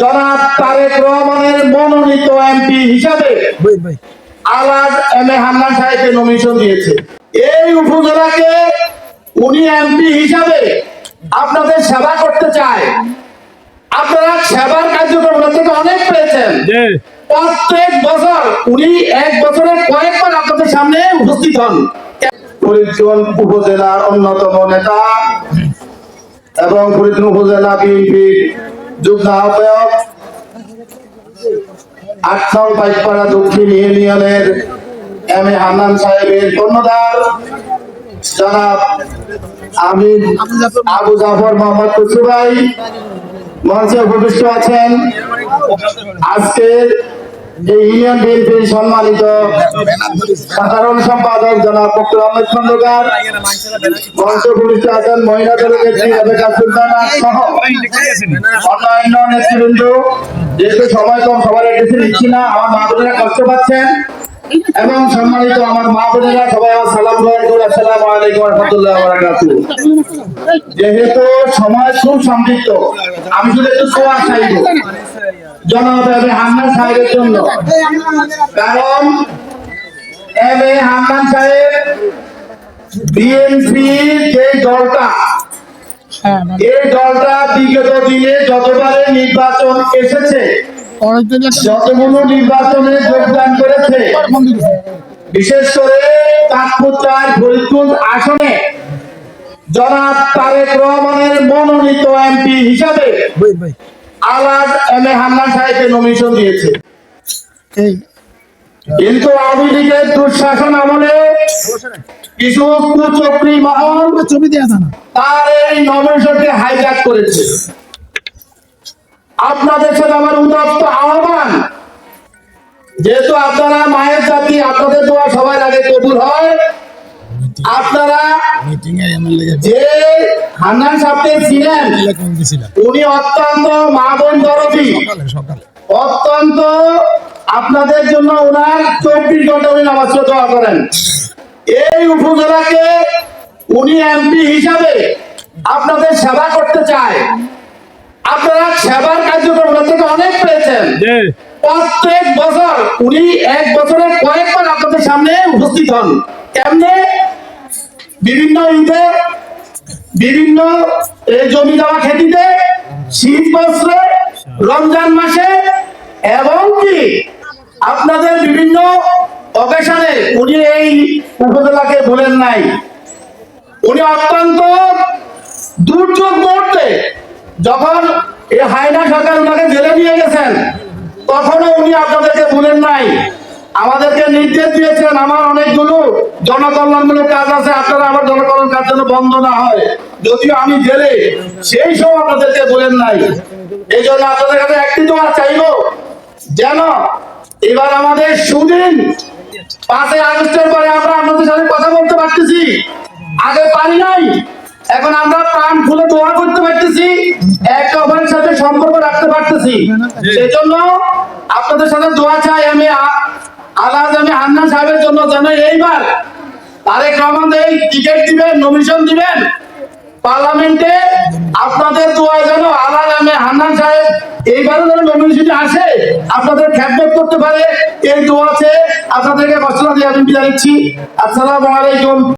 জনাব তারেক রহমানের মনোনীত এমপি হিসাবে আলাদ এম এ হান্নান সাহেবকে নমিনেশন দিয়েছে। এই উপজেলাকে উনি এমপি হিসাবে আপনাদের সেবা করতে চায়। আপনারা সেবার কার্যক্রম থেকে অনেক পেয়েছেন। প্রত্যেক বছর উনি এক বছরে কয়েকবার আপনাদের সামনে উপস্থিত হন। ফরিদগঞ্জ উপজেলার অন্যতম নেতা এবং ফরিদগঞ্জ উপজেলা বিএনপির যুগ্ম পাইকপাড়া দক্ষিণ ইউনিয়নের এম এ হান্নান সাহেবের কর্ণধার জনাব আমি আবু জাফর মোহাম্মদ মঞ্চে উপবিষ্ট আছেন। আজকের এই ইউনিয়ন বিএনপির সম্মানিত সাধারণ সম্পাদক জনাব ফখরুল আহমেদ খন্দকার মঞ্চে উপবিষ্ট আছেন মহিলা দলের নেত্রী রেবেকা সুলতানা সহ অন্যান্য নেতৃবৃন্দ। যেহেতু সময় কম, সবার এসে নিচ্ছি না, আমার মা বোনেরা কষ্ট পাচ্ছেন। এবং সম্মানিত আমার মা বোনেরা সবাই আমার সালাম গ্রহণ করে, আসসালামু আলাইকুম রহমতুল্লাহ বারাকাতুহু যেহেতু সময় খুব সমৃদ্ধ আমি শুধু একটু সোয়া চাইব জনাব এম এ হান্নান সাহেবের জন্য। কারণ এম এ হান্নান সাহেব বিএনপি যে দলটা এই দলটা বিগত দিনে যতবারে নির্বাচন এসেছে যতগুলো নির্বাচনে যোগদান করেছে বিশেষ করে কাঠপুচার ফরিদপুর আসনে জনাব তারেক রহমানের মনোনীত এমপি হিসাবে আলাদ এম এ হান্নান সাহেবকে নমিনেশন দিয়েছে। কিন্তু আওয়ামী লীগের দুঃশাসন আমলে কিছু কুচক্রী মহল ছবি তার এই নমিনেশনকে হাইজ্যাক করেছে। আপনাদের সাথে আমার উদাত্ত আহ্বান যেহেতু আপনারা মায়ের জাতি আপনাদের দোয়া সবার আগে কবুল হয়। আপনারা মিটিং এ আমার যে হান্নান সাহেবকে ছিলেন উনি অত্যন্ত মা দরদি। সকালে সকালে। অত্যন্ত আপনাদের জন্য ওনার চব্বিশ ঘণ্টা উনি নামাজ দোয়া করেন। এই উপজেলাকে উনি এমপি হিসাবে আপনাদের সেবা করতে চায়। আপনারা সেবার কার্যক্রম থেকে অনেক পেয়েছেন। প্রত্যেক বছর উনি এক বছরে কয়েকবার আপনাদের সামনে উপস্থিত হন। কেমনে? বিভিন্ন ঈদে বিভিন্ন এই জমি দেওয়া খেতিতে শীত বস্ত্রে, রমজান মাসে এবং কি আপনাদের বিভিন্ন অকেশনে উনি এই উপজেলাকে বলেন নাই। উনি অত্যন্ত দুর্যোগ মুহূর্তে যখন এই হায়না সরকার ওনাকে জেলে নিয়ে গেছেন, তখনও উনি আপনাদেরকে বলেন নাই আমাদেরকে নির্দেশ দিয়েছেন আমার অনেকগুলো জনকল্যাণমূলক কাজ আছে, আপনারা আমার জনকল্যাণ কাজ যেন বন্ধ না হয়। যদিও আমি জেলে, সেই সব আপনাদেরকে বলেন নাই। এই জন্য আপনাদের কাছে একটি দোয়া চাইব, যেন এবার আমাদের সুদিন পাঁচই আগস্টের পরে আমরা আপনাদের সাথে কথা বলতে পারতেছি। আগে পারি নাই, এখন আমরা প্রাণ খুলে দোয়া করতে পারতেছি, একে অপরের সাথে সম্পর্ক রাখতে পারতেছি। সেজন্য আপনাদের সাথে দোয়া চাই, আমি আ- আলাজ আমি আন্না সাহেবের জন্য যেন এইবার তারেক রহমান এই টিকিট দিবেন নমিশন দিবেন, পার্লামেন্টে আপনাদের দোয়ায় যেন আল্লাহ আমি হান্নান সাহেব আসে, আপনাদের করতে পারে। এই আপনাদেরকে ঘোষণা দিয়ে আমি বিদায় নিচ্ছি। আসসালামু আলাইকুম।